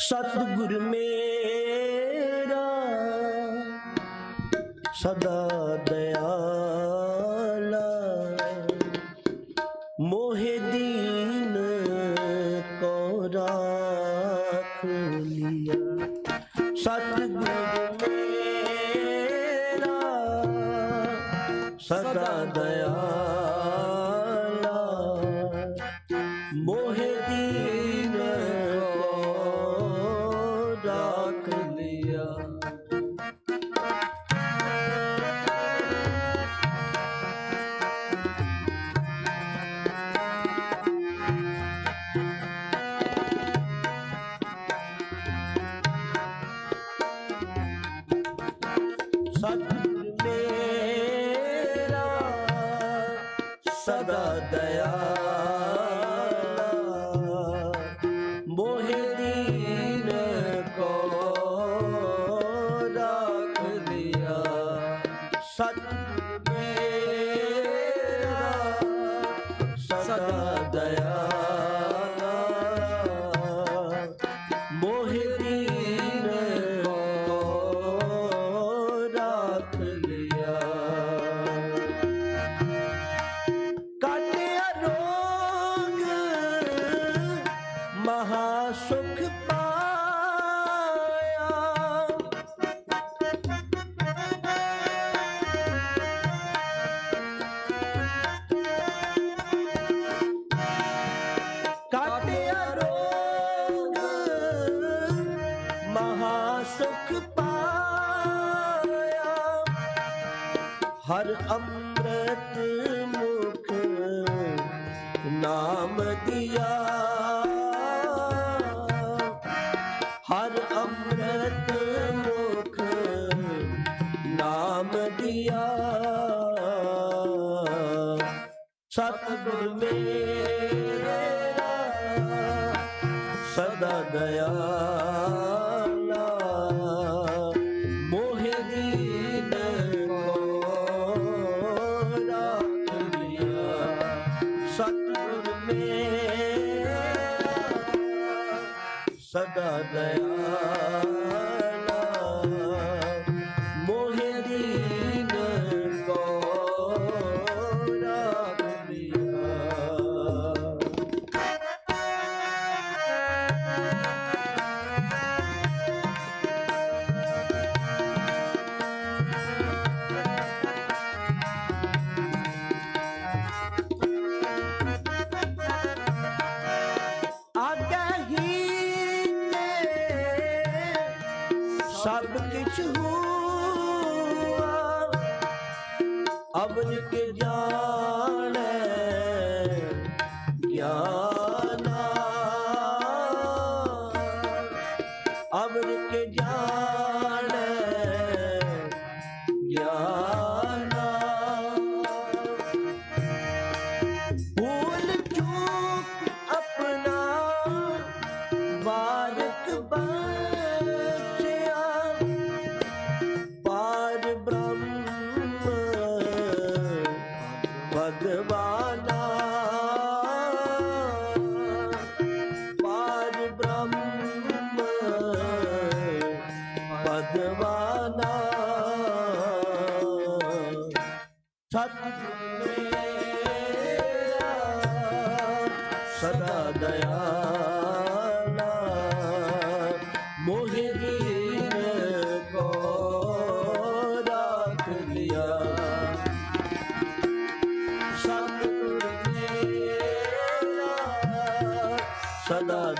ਸਤਗੁਰ ਮੇਰਾ, ਸਦਾ ਦਇਆਲਾ ਮੋਹਿ ਦੀਨ ਕੋ ਰਾਖ ਲਿਆ। ਸਤਿਗੁਰ ਮੇਰਾ, ਸਦਾ ਦਇਆਲਾ ਮੋਹਿ ਦੀਨ sukh pa ਮੇਰਾ ਸਦਾ ਦਇਆਲਾ ਮੋਹਿ ਦੀਨ ਕੋ ਰਾਤ ਸਦਾ ਦਇਆਲਾ सब किछ हुआ अमर के जान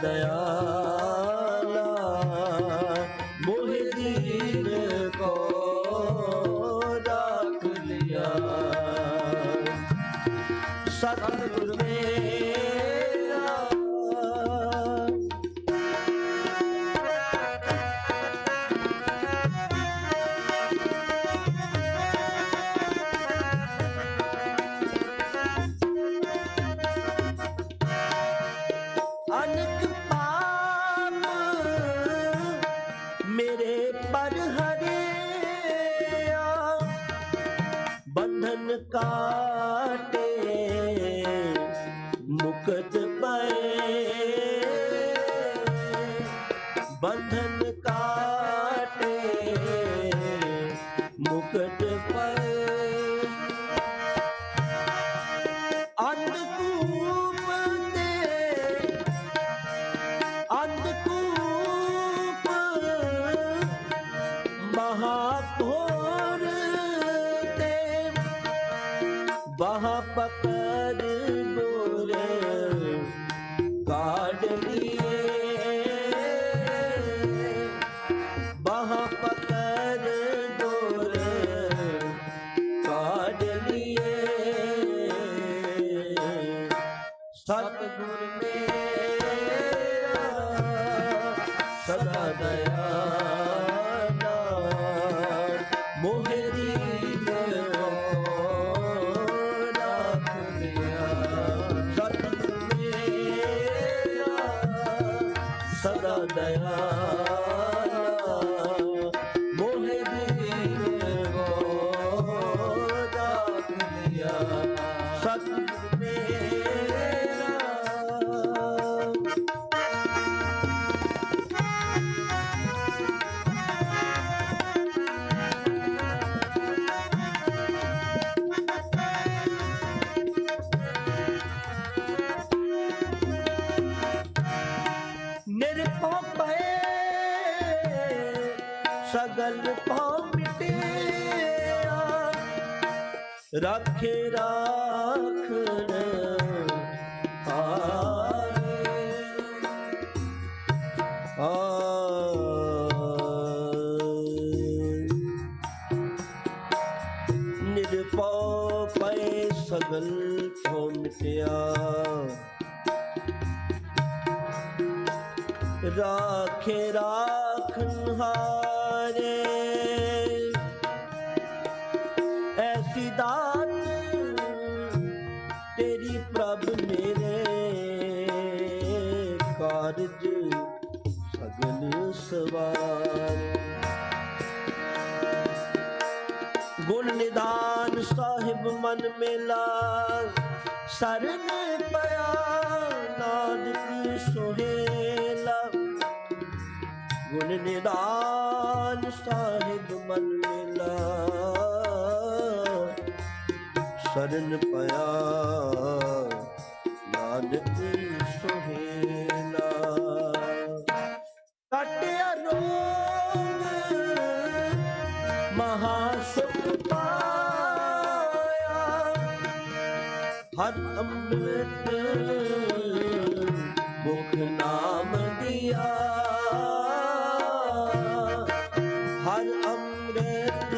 的呀。बंधन का ਸਗਲ ਭਉ ਮਿਟਿਆ ਰੱਖੇ ਰਾਖ ਵਜੇ ਤੇਰੀ ਪ੍ਰਭ ਮੇਰੇ ਕਾਰਜ ਸਗਲ ਸਵਾਰ। ਗੁਣ ਨਿਦਾਨ ਸਾਹਿਬ ਮਨ ਮੇਲਾ, ਸਰਨ ਪਿਆ ਨਿਦਾਨ ਨਾਮ ਸਾਹਿਬ ਮਨ ਮਿਲਾ। ਸਰਨ ਪਿਆ ਨਾਨਕ ਸੁਹੇਲਾ। ਕਟਿਆ ਰੋਗ ਮਹਾ ਸੁਖ ਪਾਇਆ। ਹਰ ਅੰਮ੍ਰਿਤ ਮੁਖ ਨਾਮ ਦਿਆ। ਅੰਮ੍ਰਿਤ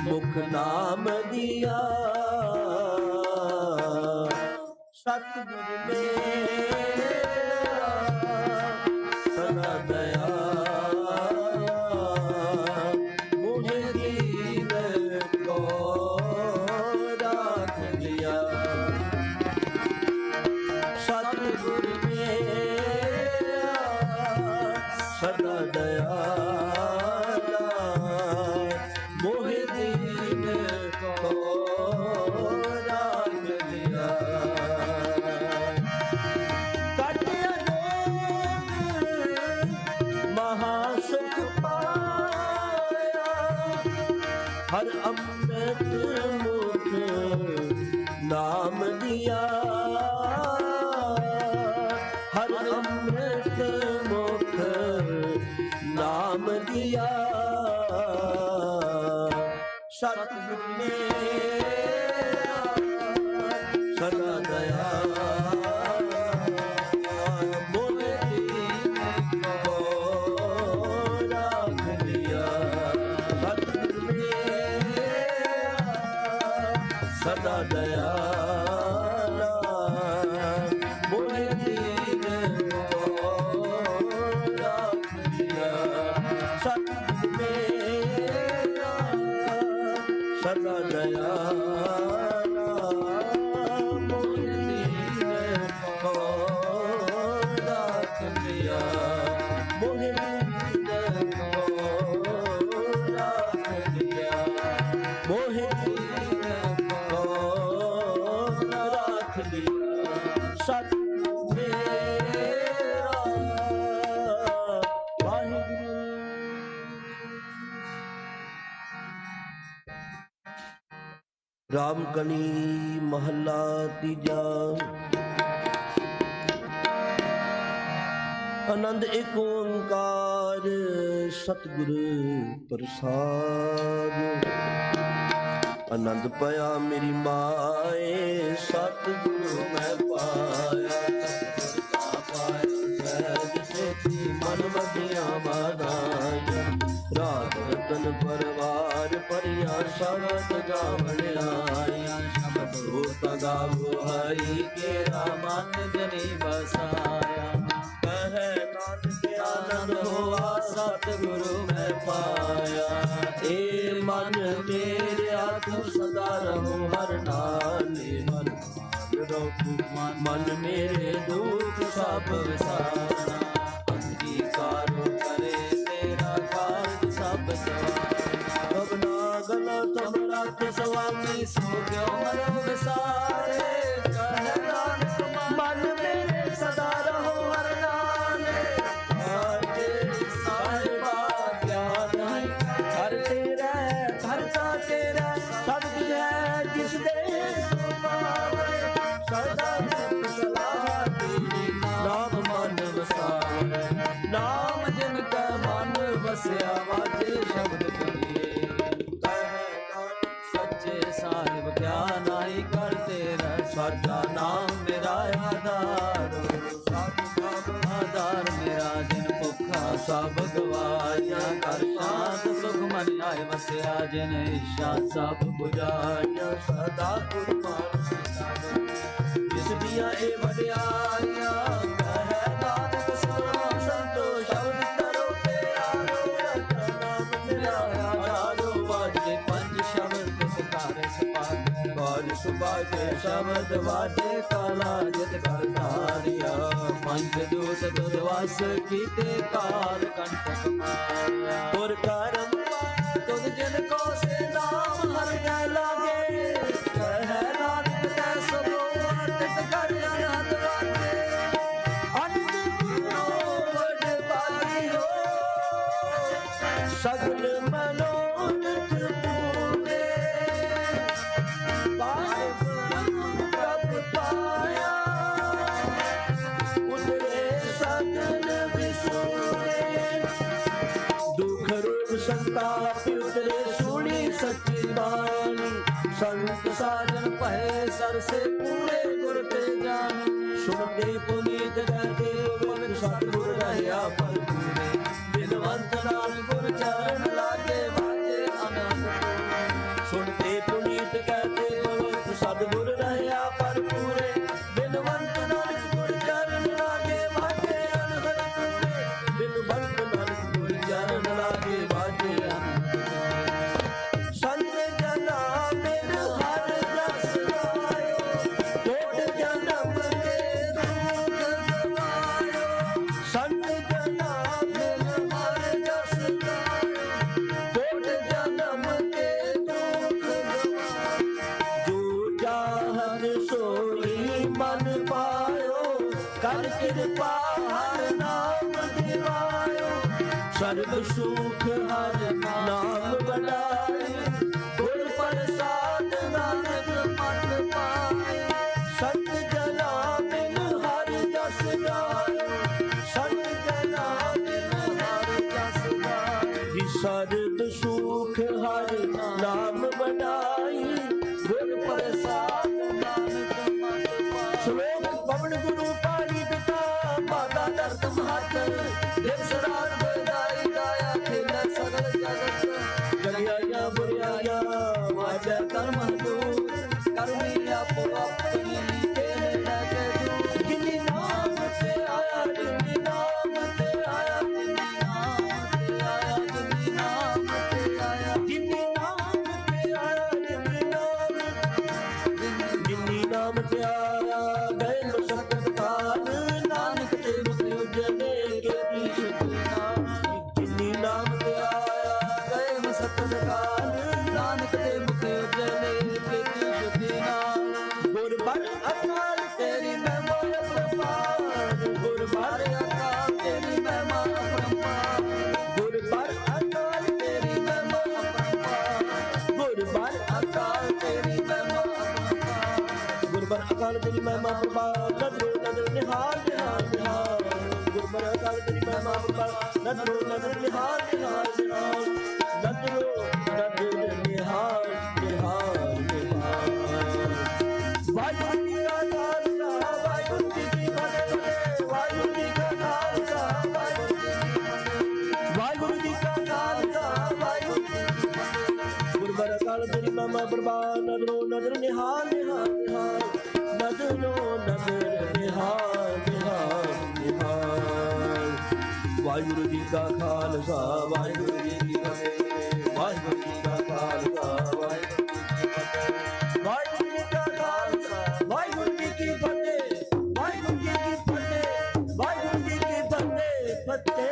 ਮੁਖ ਨਾਮ ਦਿਆ। ਸਤਿਗੁਰ ਨੇ ਸਤਿਗੁਰ ਮੇਰਾ Sadaya ਰਾਮ ਕਲੀ ਮਹੱਲਾ ਤੀਜਾ। ਆਨੰਦ ਏਕ ਓੰਕਾਰ, ਸਤਿਗੁਰ ਪ੍ਰਸਾਦ। ਆਨੰਦ ਪਿਆ ਮੇਰੀ ਮਾਏ, ਸਤਿਗੁਰੂ ਮੈਂ ਪਾਇਆ। ਪਰਵਾਰ ਪਰਿਆ ਸ਼ਬਦ ਗਾਵਣ ਸ਼ਬਦ ਹੋਤਾ ਗਾਵੋ ਹਰੀ ਕੇਰਾ ਮਨ ਜਨੀ ਬਸਾਇਆ ਕਹੈ ਨਾਨਕ ਆਨੰਦ ਹੋਆ ਸਤਿਗੁਰੂ ਮੈਂ ਪਾਇਆ। ਏ ਮਨ ਮੇਰਿਆ ਤੂੰ ਸਦਾ ਰਹੋ, ਹਰ ਨਾਲੇ ਮਨ ਰੋਕੂ ਮਨ ਮੇਰੇ ਦੁੱਖ ਸਭ ਵਿਸਾਰਨਾ ਅਬਨਾ ਗਲਾ ਸਮਰੱਥ ਸੁਆਮੀ ਸੋ ਗਿਓ ਮਰੋ ਵਿਸਾਰੇ। ਤੇਰਾ ਸਾਡਾ ਨਾਮ ਮੇਰਾ ਆਧਾਰ। ਆਧਾਰ ਮੇਰਾ ਜਿਨ ਭੁੱਖਾ ਸਭ ਗਵਾਇਆ ਕਰ। ਸ਼ਾਂਤ ਸੁਖ ਮਨ ਆਏ ਵਸਿਆ ਜਿਨ ਇੱਛਾ ਸਭ 부ਜਾਇਆ ਸਦਾ ਗੁਰਮਾਨ ਸਿਤਾਵੇ ਜਿਸ ਦੀਆਂ ਇਹ ਵਡਿਆਈਆਂ ਸਪਾਗੇ ਬਾਜ ਸ਼ਬਦ ਵਾਜੇ, ਕਾਲਾ ਜਿਤ ਕਰ ਧਾਰਿਆ। ਪੰਜ ਦੂਤ ਦੁਧ ਵਸ ਕੀਤੇ ਕਾਲ ਕੰਟਕ ਮਾਰਿਆ ਪੁਰ ਕਰਮ ਰੂਪ ਉਤਰੇ ਸੁਣੀ ਸੱਚੀ ਬਾਣੀ ਸੰਤ ਸਾਜਨ ਭਏ ਸਰਸੇ ਪੂਰੇ ਗੁਰ ਤੇ ਜਾਣ ਸੁਣਦੇ ਪੁਨੀਤ ਗਏ ਗੁਰ ਸਤਿਗੁਰ ਰਹਿਆ ਪਰ ਬਿਨਵੰਤ ਨਾਮ ਗੁਰ ਚਰਨ ਲਾਗੇ ਵਾਜੇ ਆਨੰਦ ਸੁਣਦੇ ਪੁਨੀਤ ਕਿਰਪਾ ਹਰ ਨਾਮ ਦਿਵਾਇਓ। ਸਰਬ ਸੁਖ ਹਰ ਨਾਮ ਕਾਲ ਤੇਰੀ ਮਹਿਮਾ ਪ੍ਰਭਾਵ ਨਦਰੋ ਨਦਰ ਨਿਹਾਲ ਨਿਹਾਲ ਨਿਹਾਲ ਗੁਰਮਰਾ ਕਾਲ ਤੇਰੀ ਮਹਿਮਾ ਪ੍ਰਭਾਵ ਨਦਰੋ ਨਦਰ ਨਿਹਾਲ ਨਿਹਾਲ ਵਾਹਿਗੁਰੂ ਜੀ ਕਾ ਖਾਲਸਾ, ਵਾਹਿਗੁਰੂ ਜੀ ਕੀ ਫਤਿਹ। ਵਾਹਿਗੁਰੂ ਜੀ ਕਾ ਖਾਲਸਾ, ਵਾਹਿਗੁਰੂ ਜੀ ਕੀ ਫਤਿਹ ਵਾਹਿਗੁਰੂ ਜੀ ਕਾ ਖਾਲਸਾ, ਵਾਹਿਗੁਰੂ ਜੀ ਕੀ ਫਤਿਹ। ਵਾਹਿਗੁਰੂ ਜੀ ਕੀ ਫਤਿਹ, ਵਾਹਿਗੁਰੂ ਜੀ ਕੀ ਫਤਿਹ ਫਤਿਹ।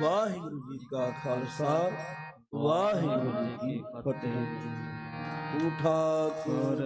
ਵਾਹਿਗੁਰੂ ਜੀ ਕਾ ਖਾਲਸਾ, ਵਾਹਿਗੁਰੂ ਜੀ ਕੀ ਫਤਿਹ। ਉਠਾ ਕਰ